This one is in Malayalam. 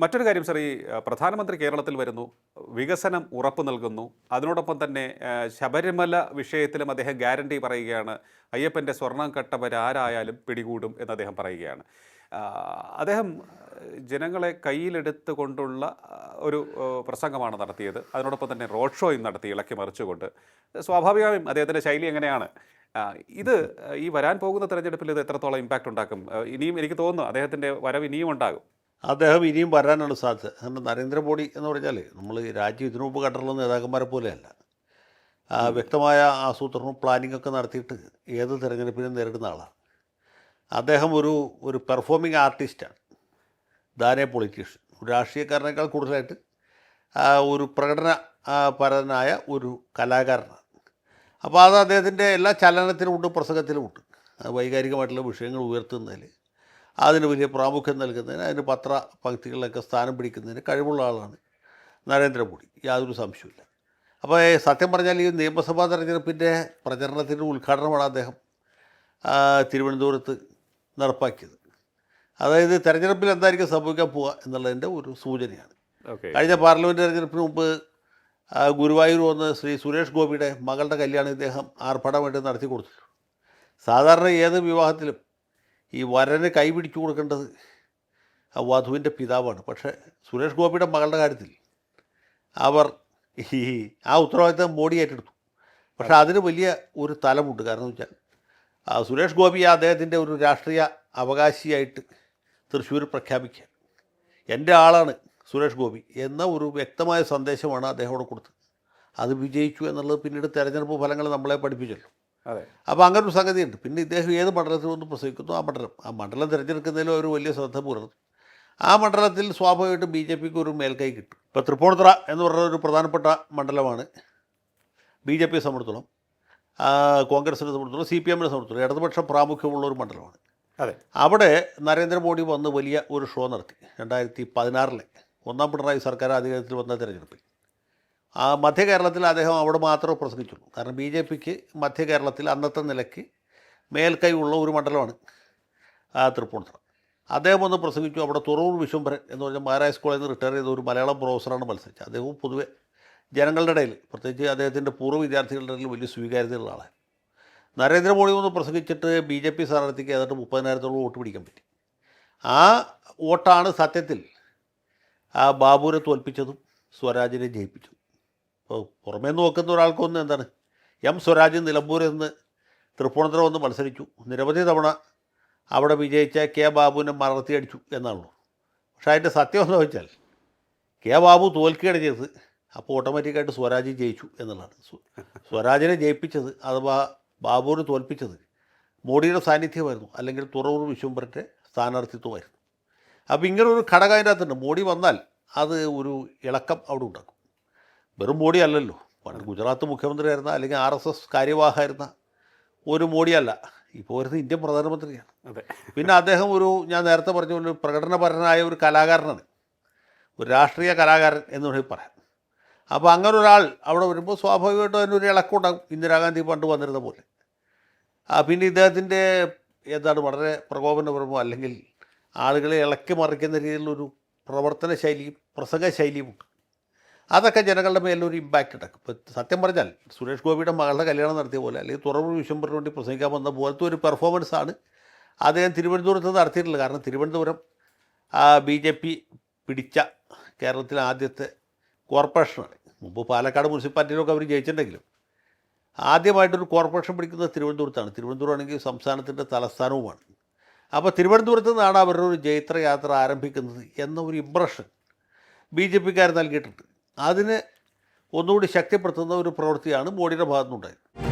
മറ്റൊരു കാര്യം സാർ ഈ പ്രധാനമന്ത്രി കേരളത്തിൽ വരുന്നു വികസനം ഉറപ്പു നൽകുന്നു. അതിനോടൊപ്പം തന്നെ ശബരിമല വിഷയത്തിലും അദ്ദേഹം ഗ്യാരണ്ടി പറയുകയാണ്. അയ്യപ്പന്റെ സ്വർണം കട്ടവരാരായാലും പിടികൂടും എന്ന് അദ്ദേഹം പറയുകയാണ്. അദ്ദേഹം ജനങ്ങളെ കയ്യിലെടുത്ത് കൊണ്ടുള്ള ഒരു പ്രസംഗമാണ് നടത്തിയത്. അതിനോടൊപ്പം തന്നെ റോഡ് ഷോയും നടത്തി ഇളക്കി മറിച്ചുകൊണ്ട്. സ്വാഭാവികമായും അദ്ദേഹത്തിന്റെ ശൈലി എങ്ങനെയാണ്? ഇത് ഈ വരാൻ പോകുന്ന തെരഞ്ഞെടുപ്പിൽ ഇത് എത്രത്തോളം ഇമ്പാക്റ്റ് ഉണ്ടാക്കും? ഇനിയും എനിക്ക് തോന്നുന്നു അദ്ദേഹത്തിന്റെ വരവ് ഇനിയും ഉണ്ടാകും. അദ്ദേഹം ഇനിയും വരാനാണ് സാധ്യത. കാരണം നരേന്ദ്രമോദി എന്ന് പറഞ്ഞാൽ നമ്മൾ രാജ്യം ഇതിനു മുമ്പ് കണ്ടിട്ടുള്ള നേതാക്കന്മാരെ പോലെയല്ല. വ്യക്തമായ ആസൂത്രണവും പ്ലാനിംഗ് ഒക്കെ നടത്തിയിട്ട് ഏത് തിരഞ്ഞെടുപ്പിനും നേരിടുന്ന ആളാണ്. അദ്ദേഹം ഒരു ഒരു പെർഫോമിംഗ് ആർട്ടിസ്റ്റാണ് ദാനെ പൊളിറ്റീഷ്യൻ രാഷ്ട്രീയക്കാരനേക്കാൾ കൂടുതലായിട്ട് ഒരു പ്രകടന പരനായ ഒരു കലാകാരനാണ്. അപ്പോൾ അത് അദ്ദേഹത്തിന്റെ എല്ലാ ചലനത്തിലുമുണ്ട് പ്രസംഗത്തിലുമുണ്ട് വൈകാരികമായിട്ടുള്ള വിഷയങ്ങൾ ഉയർത്തുന്നതിൽ അതിന് വലിയ പ്രാമുഖ്യം നൽകുന്നതിന് അതിന് പത്ര പങ്ക്തികളിലൊക്കെ സ്ഥാനം പിടിക്കുന്നതിന് കഴിവുള്ള ആളാണ് നരേന്ദ്രമോദി. യാതൊരു സംശയമില്ല അപ്പോൾ സത്യം പറഞ്ഞാൽ ഈ നിയമസഭാ തെരഞ്ഞെടുപ്പിന്റെ പ്രചരണത്തിന്റെ ഉദ്ഘാടനമാണ് അദ്ദേഹം തിരുവനന്തപുരത്ത് നടപ്പാക്കിയത്. അതായത് തെരഞ്ഞെടുപ്പിൽ എന്തായിരിക്കും സംഭവിക്കാൻ പോവുക എന്നുള്ളതിന്റെ ഒരു സൂചനയാണ്. കഴിഞ്ഞ പാർലമെന്റ് തെരഞ്ഞെടുപ്പിന് മുമ്പ് ഗുരുവായൂർ വന്ന് ശ്രീ സുരേഷ് ഗോപിയുടെ മകളുടെ കല്യാണം ഇദ്ദേഹം ആർഭാടമായിട്ട് നടത്തി കൊടുത്തിട്ടുണ്ട്. സാധാരണ ഏത് വിവാഹത്തിലും ഈ വരന് കൈ പിടിച്ചു കൊടുക്കേണ്ടത് ആ വധുവിന്റെ പിതാവാണ്. പക്ഷേ സുരേഷ് ഗോപിയുടെ മകളുടെ കാര്യത്തിൽ അവർ ഈ ആ ഉത്തരവാദിത്തം മോഡി ഏറ്റെടുത്തു. പക്ഷേ അതിന് വലിയ ഒരു തലമുണ്ട്. കാരണം എന്ന് വെച്ചാൽ സുരേഷ് ഗോപി അദ്ദേഹത്തിന്റെ ഒരു രാഷ്ട്രീയ അവകാശിയായിട്ട് തൃശ്ശൂർ പ്രഖ്യാപിക്കുക എന്റെ ആളാണ് സുരേഷ് ഗോപി എന്ന ഒരു വ്യക്തമായ സന്ദേശമാണ് അദ്ദേഹം അവിടെ കൊടുത്തത്. അത് വിജയിച്ചു എന്നുള്ളത് പിന്നീട് തെരഞ്ഞെടുപ്പ് ഫലങ്ങൾ നമ്മളെ പഠിപ്പിച്ചല്ലോ. അപ്പോൾ അങ്ങനെ ഒരു സംഗതിയുണ്ട്. പിന്നെ ഇദ്ദേഹം ഏത് മണ്ഡലത്തിൽ വന്ന് പ്രസംഗിക്കുന്നു? ആ മണ്ഡലം. ആ മണ്ഡലം തിരഞ്ഞെടുക്കുന്നതിലും ഒരു വലിയ ശ്രദ്ധ പൂർണം ആ മണ്ഡലത്തിൽ സ്വാഭാവികമായിട്ടും ബി ജെ പിക്ക് ഒരു മേൽക്കൈ കിട്ടും. ഇപ്പോൾ തൃപ്പൂണിത്തുറ എന്ന് പറഞ്ഞ ഒരു പ്രധാനപ്പെട്ട മണ്ഡലമാണ് ബി ജെ പിയെ സംബന്ധിച്ചോളം കോൺഗ്രസിനെ സംബന്ധിച്ചോളം സി പി എമ്മിനെ സംബന്ധിച്ചോളം ഇടതുപക്ഷ പ്രാമുഖ്യമുള്ള ഒരു മണ്ഡലമാണ്. അതെ. അവിടെ നരേന്ദ്രമോദി വന്ന് വലിയ ഒരു ഷോ നടത്തി. രണ്ടായിരത്തി പതിനാറിലെ ഒന്നാം പിണറായി സർക്കാർ അധികാരത്തിൽ വന്ന തിരഞ്ഞെടുപ്പിൽ. ആ മധ്യ കേരളത്തിൽ അദ്ദേഹം അവിടെ മാത്രമേ പ്രസംഗിച്ചുള്ളൂ. കാരണം ബി ജെ പിക്ക് മധ്യ കേരളത്തിൽ അന്നത്തെ നിലയ്ക്ക് മേൽക്കൈ ഉള്ള ഒരു മണ്ഡലമാണ് ആ തൃപ്പൂണിത്തുറ. അദ്ദേഹം ഒന്ന് പ്രസംഗിച്ചു. അവിടെ തുറവൂർ വിശ്വംഭരൻ എന്ന് പറഞ്ഞാൽ മഹാരാജ് സ്കൂളിൽ നിന്ന് റിട്ടയർ ചെയ്ത ഒരു മലയാളം പ്രൊഫസറാണ് മത്സരിച്ചത്. അദ്ദേഹവും പൊതുവെ ജനങ്ങളുടെ ഇടയിൽ പ്രത്യേകിച്ച് അദ്ദേഹത്തിന്റെ പൂർവ വിദ്യാർത്ഥികളുടെ ഇടയിൽ വലിയ സ്വീകാര്യതയുള്ള ആളാണ്. നരേന്ദ്രമോദി ഒന്ന് പ്രസംഗിച്ചിട്ട് ബി ജെ പി സ്ഥാനാർത്ഥിക്ക് ഏതാണ്ട് മുപ്പതിനായിരത്തോളം വോട്ട് പിടിക്കാൻ പറ്റി. ആ വോട്ടാണ് സത്യത്തിൽ ആ ബാബുവിനെ തോൽപ്പിച്ചതും സ്വരാജിനെ ജയിപ്പിച്ചതും. അപ്പോൾ പുറമേ നോക്കുന്ന ഒരാൾക്കൊന്നും എന്താണ്? എം സ്വരാജ് നിലമ്പൂരിൽ നിന്ന് തൃപ്പൂണിത്തുറ വന്ന് മത്സരിച്ചു. നിരവധി തവണ അവിടെ വിജയിച്ച കെ ബാബുവിനെ മറത്തി അടിച്ചു എന്നാണല്ലോ പക്ഷേ അതിന്റെ സത്യം എന്ന് വെച്ചാൽ കെ ബാബു തോൽക്കുകയാണ് ചെയ്തത്. അപ്പോൾ ഓട്ടോമാറ്റിക്കായിട്ട് സ്വരാജ് ജയിച്ചു എന്നുള്ളതാണ്. സ്വരാജിനെ ജയിപ്പിച്ചത് അഥവാ ബാബുവിനെ തോൽപ്പിച്ചത് മോഡിയുടെ സാന്നിധ്യമായിരുന്നു. അല്ലെങ്കിൽ തുറവൂർ വിശ്വംബറിന്റെ സ്ഥാനാർത്ഥിത്വമായിരുന്നു. അപ്പോൾ ഇങ്ങനെ ഒരു ഘടകം അതിന്റെ അകത്തുണ്ട്. മോഡി വന്നാൽ അത് ഒരു ഇളക്കം അവിടെ ഉണ്ടാക്കും. വെറും മോഡി അല്ലല്ലോ പണ്ട് ഗുജറാത്ത് മുഖ്യമന്ത്രിയായിരുന്ന അല്ലെങ്കിൽ ആർ എസ് എസ് കാര്യവാഹമായിരുന്ന ഒരു മോഡിയല്ല. ഇപ്പോൾ വരുന്നത് ഇന്ത്യൻ പ്രധാനമന്ത്രിയാണ്. അതെ. പിന്നെ അദ്ദേഹം ഒരു ഞാൻ നേരത്തെ പറഞ്ഞ ഒരു പ്രകടനപരനായ ഒരു കലാകാരനാണ്. ഒരു രാഷ്ട്രീയ കലാകാരൻ എന്ന് വേണമെങ്കിൽ പറയാം. അപ്പോൾ അങ്ങനെ ഒരാൾ അവിടെ വരുമ്പോൾ സ്വാഭാവികമായിട്ടും അതിനൊരു ഇളക്കമുണ്ടാകും ഇന്ദിരാഗാന്ധി പണ്ട് വന്നിരുന്ന പോലെ. ആ പിന്നെ ഇദ്ദേഹത്തിന്റെ എന്താണ് വളരെ പ്രകോപനപരമോ അല്ലെങ്കിൽ ആളുകളെ ഇളക്കി മറിക്കുന്ന രീതിയിലുള്ളൊരു പ്രവർത്തന ശൈലിയും പ്രസംഗ ശൈലിയുമുണ്ട് അതൊക്കെ ജനങ്ങളുടെ മേലൊരു ഇമ്പാക്റ്റ് ഉണ്ടാക്കും ഇപ്പോൾ സത്യം പറഞ്ഞാൽ സുരേഷ് ഗോപിയുടെ മകളുടെ കല്യാണം നടത്തിയ പോലെ അല്ലെങ്കിൽ തുറവൂർ വിശ്വംബറിന് വേണ്ടി പ്രസംഗിക്കാൻ വന്ന പോലത്തെ ഒരു പെർഫോമൻസ് ആണ് അദ്ദേഹം തിരുവനന്തപുരത്ത് നടത്തിയിട്ടുള്ളത്. കാരണം തിരുവനന്തപുരം ബി ജെ പി പിടിച്ച കേരളത്തിലെ ആദ്യത്തെ കോർപ്പറേഷനാണ് മുമ്പ് പാലക്കാട് മുനിസിപ്പാലിറ്റിയിലൊക്കെ അവർ ജയിച്ചിട്ടുണ്ടെങ്കിലും ആദ്യമായിട്ടൊരു കോർപ്പറേഷൻ പിടിക്കുന്നത് തിരുവനന്തപുരത്താണ്. തിരുവനന്തപുരം ആണെങ്കിൽ സംസ്ഥാനത്തിന്റെ തലസ്ഥാനവുമാണ്. അപ്പോൾ തിരുവനന്തപുരത്ത് നിന്നാണ് അവരുടെ ഒരു ജൈത്രയാത്ര ആരംഭിക്കുന്നത് എന്ന ഒരു ഇമ്പ്രഷൻ ബി ജെ പിക്കാർ നൽകിയിട്ടുണ്ട്. അതിന് ഒന്നുകൂടി ശക്തിപ്പെടുത്തുന്ന ഒരു പ്രവൃത്തിയാണ് മോഡിയുടെ ഭാഗത്തുനിന്നുണ്ടായത്.